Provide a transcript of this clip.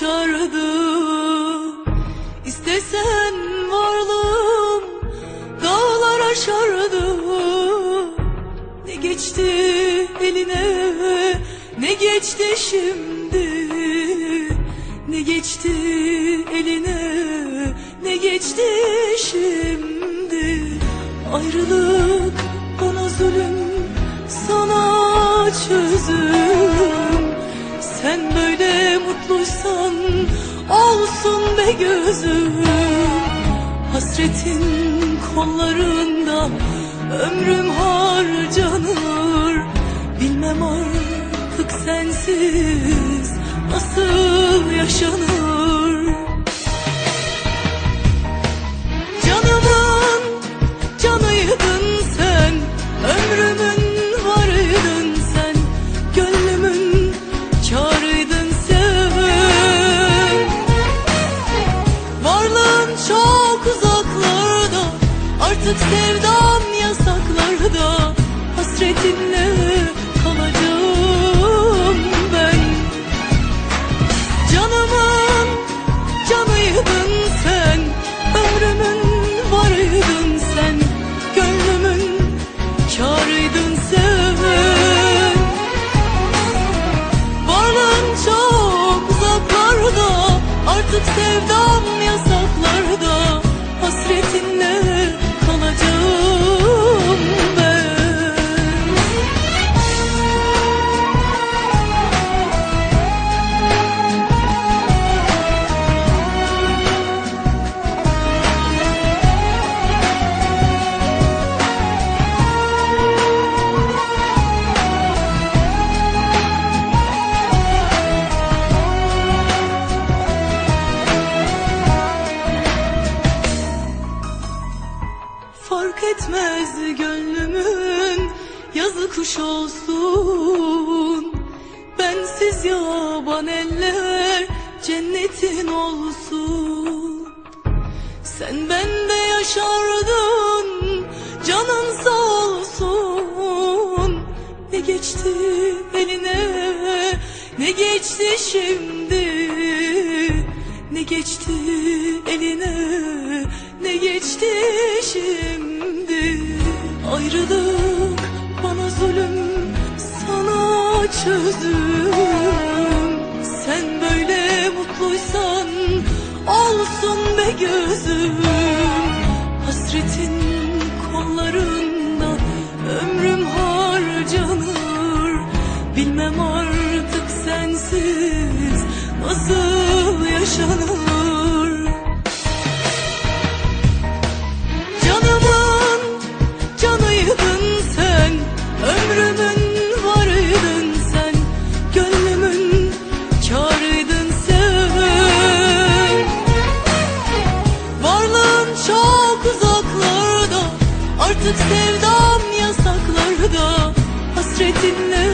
coşardı İstesen varlığım dağlar aşardı. Ne geçti eline ne geçti şimdi? Ne geçti eline ne geçti şimdi? Ayrılık bana zulüm sana çözüm. Sen böyle mutluysan olsun be gözüm. Hasretin kollarında ömrüm harcanır Bilmem artık sensiz nasıl yaşanır Hasretinle kalacağım ben. Canımın canıydın sen Ömrümün varıydın sen Gönlümün çağrıydın sen. Varlığın çok uzaklarda Artık sevdam Fark etmez gönlümün yazı kuş olsun. Bensiz yaban eller cennetin olsun. Sen bende yaşardın canın sağ olsun. Ne geçti eline ne geçti şimdi? Ne geçti çözüm Sen böyle mutluysan olsun be gözüm. Hasretin kollarında ömrüm harcanır. Bilmem artık sensiz nasıl yaşanır Artık sevdam yasaklarda Hasretinle